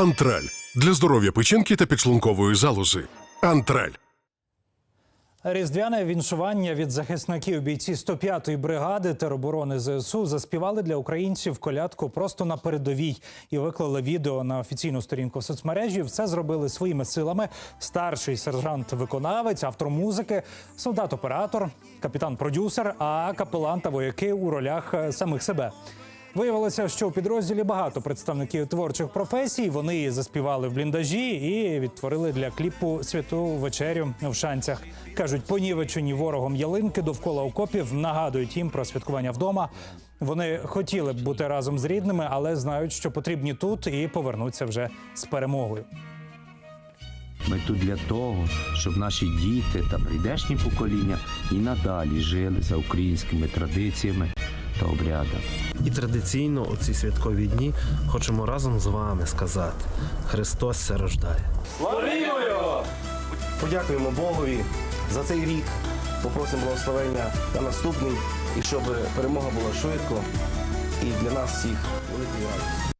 Антраль для здоров'я печінки та підшлункової залози. Антраль. Різдвяне віншування від захисників бійці 105-ї бригади тероборони ЗСУ заспівали для українців колядку просто на передовій і виклали відео на офіційну сторінку в соцмережі. Все зробили своїми силами. Старший сержант-виконавець, автор музики, солдат-оператор, капітан-продюсер, а капелан та вояки у ролях е, самих себе. Виявилося, що у підрозділі багато представників творчих професій. Вони заспівали в бліндажі і відтворили для кліпу святу вечерю в шанцях. кажуть, понівечені ворогом ялинки довкола окопів нагадують їм про святкування вдома. Вони хотіли б бути разом з рідними, але знають, що потрібні тут і повернуться вже з перемогою. Ми тут для того, щоб наші діти та прийдешні покоління і надалі жили за українськими традиціями та обрядами. І традиційно у ці святкові дні хочемо разом з вами сказати: Христос се рождає. Подякуємо Богові за цей рік. Попросимо благословення на наступний і щоб перемога була швидко і для нас всіх великий радістю.